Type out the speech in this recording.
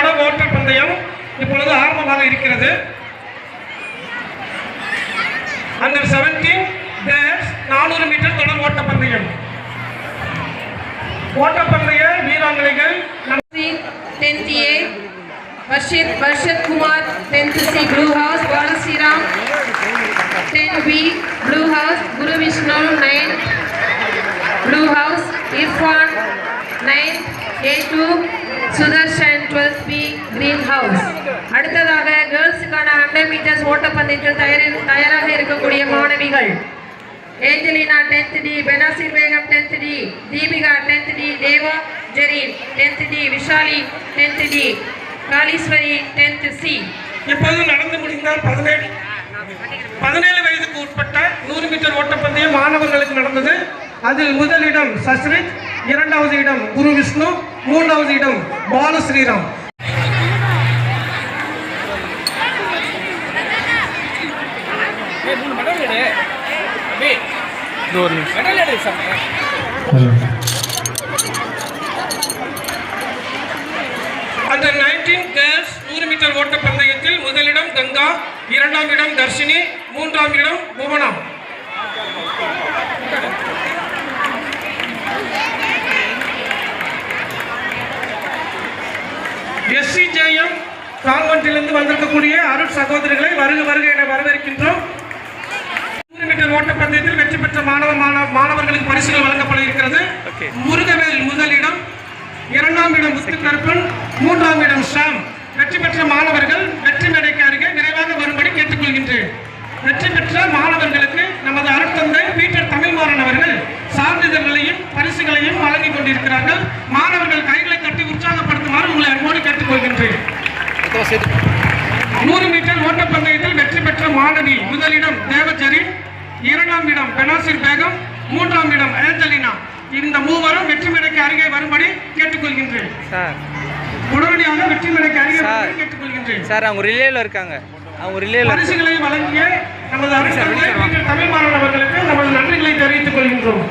தொடர் ஓட்டல் பந்தயம் இப்பொழுது ஆரம்பமாக இருக்கிறது. அண்டர் செவன்டீன் டேஸ் நானூறு மீட்டர் தொடர் ஓட்டப்பந்தயம் ஓட்டப்பந்தய வீராங்கனைகள் tenth A Varshith Varshath Kumar tenth C blue house Balasriram ten B house Guru Vishnu nine blue house Irfan nine A two Sudharshan twelve B green house அடுத்ததாக கேர்ள்ஸுக்கான hundred metres ஓட்டப்பந்தயத்தில் தயாரில் தயாராக இருக்கக்கூடிய மாணவிகள். Angelina tenth D Benazir Begum tenth D Deepika tenth D Deva Jereen tenth D Vishali tenth D Kaleeswari tenth C இப்போது நடந்து முடிந்தால் பதினேழு பதினேழு வயதுக்கு உட்பட்ட நூறு மீட்டர் ஓட்டப்பந்தயம் மாணவர்களுக்கு நடந்தது. அதில் முதலிடம் சஸ்ரித் இரண்டாவது இடம் குரு விஷ்ணு மூன்றாவது இடம் பாலு ஸ்ரீராம். அந்த நைன்டீன் கேர்ள்ஸ் நூறு மீட்டர் ஓட்டப்பந்தயத்தில் முதலிடம் கங்கா இரண்டாம் இடம் தர்ஷினி மூன்றாம் இடம் எஸ்சிஜேஎம் கான்வென்ட்டிலிருந்து வந்திருக்கக்கூடிய அருட் சகோதரிகளை வருக வருக என வரவேற்கின்றோம். நூறு மீட்டர் ஓட்டப்பந்தயத்தில் வெற்றி பெற்ற மாணவ மாணவ- மாணவர்களுக்கு பரிசுகள் வழங்கப்பட இருக்கிறது. முருகவேல் முதலிடம் இரண்டாம் இடம் முத்து கருப்பன் மூன்றாம் இடம் ஷாம். வெற்றி பெற்ற மாணவர்கள் வெற்றி மேடைக்கு அருகே விரைவாக வரும்படி கேட்டுக்கொள்கின்றேன். வெற்றி பெற்ற மாணவர்களுக்கு நமது அருட்தந்தை பீட்டர் தமிழ்மாறன் அவர்கள் சான்றிதழ்களையும் பரிசுகளையும் வழங்கிக் கொண்டிருக்கிறார்கள். மாணவர்கள் கைகளை கேட்டுக்கொள்கின்றேன் நூறு மீட்டர் ஓட்டப்பந்தயத்தில் வெற்றி பெற்ற மாணவி முதலிடம் தேவச்சரி இரண்டாம் இடம் பெனாசிர் பேகம் மூன்றாம் இடம் ஏஞ்சலினா. இந்த மூவரும் வெற்றி மேடைக்கு அருகே வரும்படி கேட்டுக்கொள்கின்றேன். சார். உடனடியாக வெற்றி மேடைக்கு அருகே கேட்டுக்கொள்கின்றேன். சார் அவங்க ரிலேவில் இருக்காங்க. அவங்க ரிலேவில் பரிசுகளை வழங்கிய நமது அரசு தமிழ் மாணவர்களுக்கு நமது நன்றிகளை தெரிவித்துக் கொள்கின்றோம்.